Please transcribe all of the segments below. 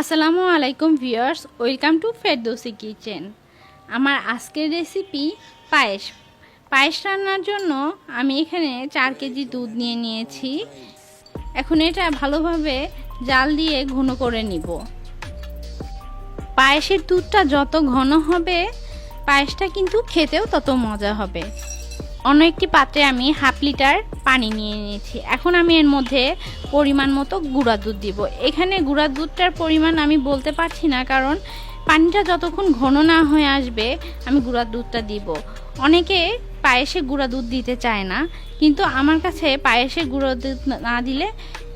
আসসালামু আলাইকুম viewers, welcome to Ferdousi kitchen. আমার আজকের রেসিপি পায়েস। পায়েস রান্নার জন্য আমি এখানে চার কেজি দুধ নিয়ে নিয়েছি। এখন এটা ভালোভাবে জাল দিয়ে ঘন করে নিব। পায়েসের দুধটা যত ঘন হবে, পায়েসটা কিন্তু খেতেও তত মজা হবে। অন্য একটি পাত্রে আমি হাফ লিটার পানি নিয়ে নিয়েছি। এখন আমি এর মধ্যে পরিমাণ মতো গুঁড়া দুধ দিব। এখানে গুঁড়া দুধটার পরিমাণ আমি বলতে পারছি না, কারণ পানিটা যতক্ষণ ঘন না হয়ে আসবে, আমি গুঁড়া দুধটা দিব। অনেকে পায়েসে গুঁড়া দুধ দিতে চায় না, কিন্তু আমার কাছে পায়েসে গুঁড়ো দুধ না দিলে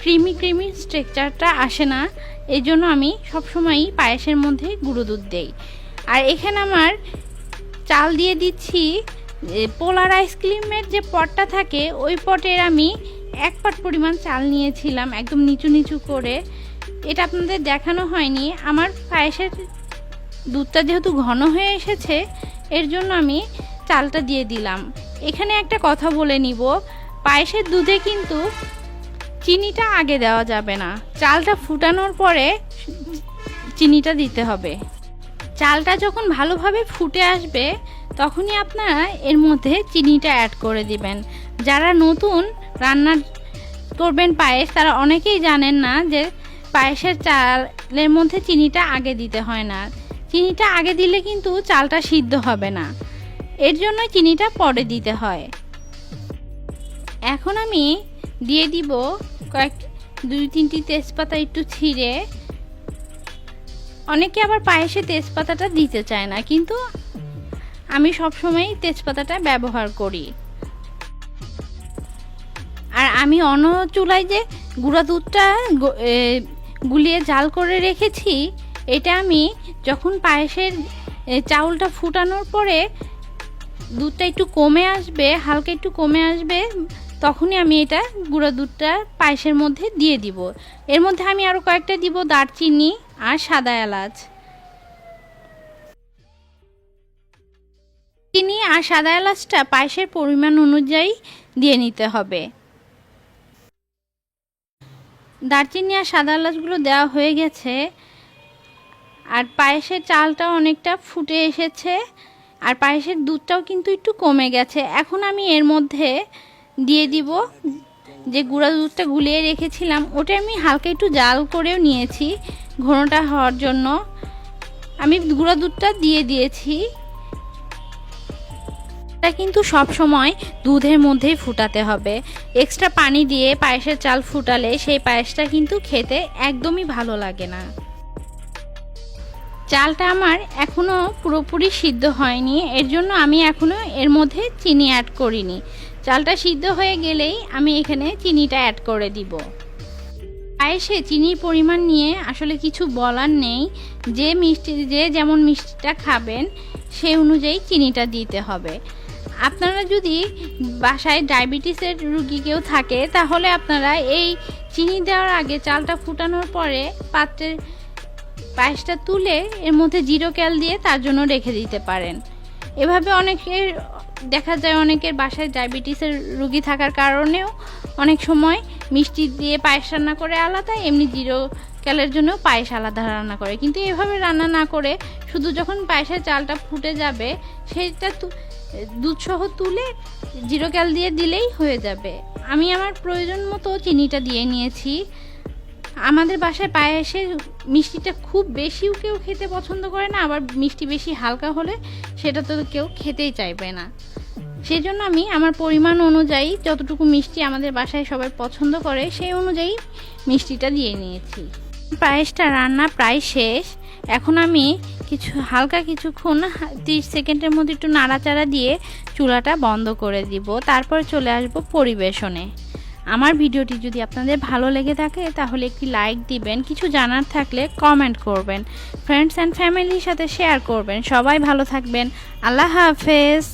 ক্রিমি ক্রিমি স্ট্রেকচারটা আসে না। এই জন্য আমি সবসময়ই পায়েসের মধ্যে গুঁড়ো দুধ দেই। আর এখানে আমার চাল দিয়ে দিচ্ছি পোলার আইসক্রিমের যে পটটা থাকে ওই পটের আমি এক পট পরিমাণ চাল নিয়েছিলাম একদম নিচু নিচু করে এটা আপনাদের দেখানো হয়নি আমার পায়েসের দুধটা যেহেতু ঘন হয়ে এসেছে এর জন্য আমি চালটা দিয়ে দিলাম এখানে একটা কথা বলে নিব পায়েসের দুধে কিন্তু চিনিটা আগে দেওয়া যাবে না চালটা ফুটানোর পরে চিনিটা দিতে হবে চালটা যখন ভালোভাবে ফুটে আসবে, তখনই আপনারা এর মধ্যে চিনিটা অ্যাড করে দিবেন। যারা নতুন রান্না করবেন পায়েস, তারা অনেকেই জানেন না যে পায়েসের চালের মধ্যে চিনিটা আগে দিতে হয় না। চিনিটা আগে দিলে কিন্তু চালটা সিদ্ধ হবে না। এর জন্য চিনিটা পরে দিতে হয়। এখন আমি দিয়ে দিব কয়েক, দুই, তিনটি তেজপাতা একটু ছিঁড়ে অনেকে আবার পায়েসে তেজপাতাটা দিতে চায় না, কিন্তু আমি সবসময় তেজপাতাটা ব্যবহার করি। আর আমি অন্য চুলায় যে গুঁড়া দুধটা গুলিয়ে জাল করে রেখেছি, এটা আমি যখন পায়েসের চাউলটা ফুটানোর পরে দুধটা একটু কমে আসবে, হালকা একটু কমে আসবে তখনই আমি এটা গুঁড়া দুধটা পায়েসের মধ্যে দিয়ে দিব। এর মধ্যে আমি আরও কয়েকটা দিব দারচিনি আর সাদা এলাচ। চিনি আর সাদা এলাচটা পায়েসের পরিমাণ অনুযায়ী দিয়ে নিতে হবে। দারচিনি আর সাদা এলাচগুলো দেওয়া হয়ে গেছে। আর পায়েসের চালটা অনেকটা ফুটে এসেছে। আর পায়েসের দুধটাও কিন্তু একটু কমে গেছে। এখন আমি এর মধ্যে দিয়ে দিব। যে গুঁড়া দুধটা গুলিয়ে রেখেছিলাম, ওটা আমি হালকা একটু জাল করেও নিয়েছি ঘনটা হওয়ার জন্য। আমি গুঁড়া দুধটা দিয়ে দিয়েছি। এটা কিন্তু সব সময় দুধের মধ্যেই ফুটাতে হবে। এক্সট্রা পানি দিয়ে পায়েসের চাল ফুটালে সেই পায়েসটা কিন্তু খেতে একদমই ভালো লাগে না। চালটা আমার এখনও পুরোপুরি সিদ্ধ হয়নি, এর জন্য আমি এখনও এর মধ্যে চিনি অ্যাড করিনি। চালটা সিদ্ধ হয়ে গেলেই আমি এখানে চিনিটা অ্যাড করে দিব। পায়েসে চিনির পরিমাণ নিয়ে আসলে কিছু বলার নেই। যে মিষ্টি, যে যেমন মিষ্টিটা খাবেন সেই অনুযায়ী চিনিটা দিতে হবে। আপনারা যদি বাসায় ডায়াবেটিসের রুগী কেউ থাকে, তাহলে আপনারা এই চিনি দেওয়ার আগে চালটা ফুটানোর পরে পাত্রের পায়েসটা তুলে এর মধ্যে জিরো ক্যাল দিয়ে তার জন্য রেখে দিতে পারেন। এভাবে অনেকের দেখা যায় অনেকের বাসায় ডায়াবেটিসের রুগী থাকার কারণেও অনেক সময় মিষ্টি দিয়ে পায়েস রান্না করে আলাদা, এমনি জিরো ক্যালের জন্য পায়েস আলাদা রান্না করে। কিন্তু এভাবে রান্না না করে শুধু যখন পায়েসের চালটা ফুটে যাবে, সেটা দুধসহ তুলে জিরো ক্যাল দিয়ে দিলেই হয়ে যাবে। আমি আমার প্রয়োজন মতো চিনিটা দিয়ে নিয়েছি। আমাদের বাসায় পায়েসের মিষ্টিটা খুব বেশিও কেউ খেতে পছন্দ করে না, আবার মিষ্টি বেশি হালকা হলে সেটা তো কেউ খেতেই চাইবে না। সেই জন্য আমি আমার পরিমাণ অনুযায়ী যতটুকু মিষ্টি আমাদের বাসায় সবাই পছন্দ করে, সেই অনুযায়ী মিষ্টিটা দিয়ে নিয়েছি। পায়েসটা রান্না প্রায় শেষ। এখন আমি কিছু, হালকা কিছুক্ষণ, তিরিশ সেকেন্ডের মধ্যে একটু নাড়াচাড়া দিয়ে চুলাটা বন্ধ করে দিব। তারপর চলে আসব পরিবেশনে। আমার ভিডিওটি যদি আপনাদের ভালো লেগে থাকে, তাহলে একটি লাইক দিবেন। কিছু জানার থাকলে কমেন্ট করবেন। ফ্রেন্ডস অ্যান্ড ফ্যামিলির সাথে শেয়ার করবেন। সবাই ভালো থাকবেন। আল্লাহ হাফেজ।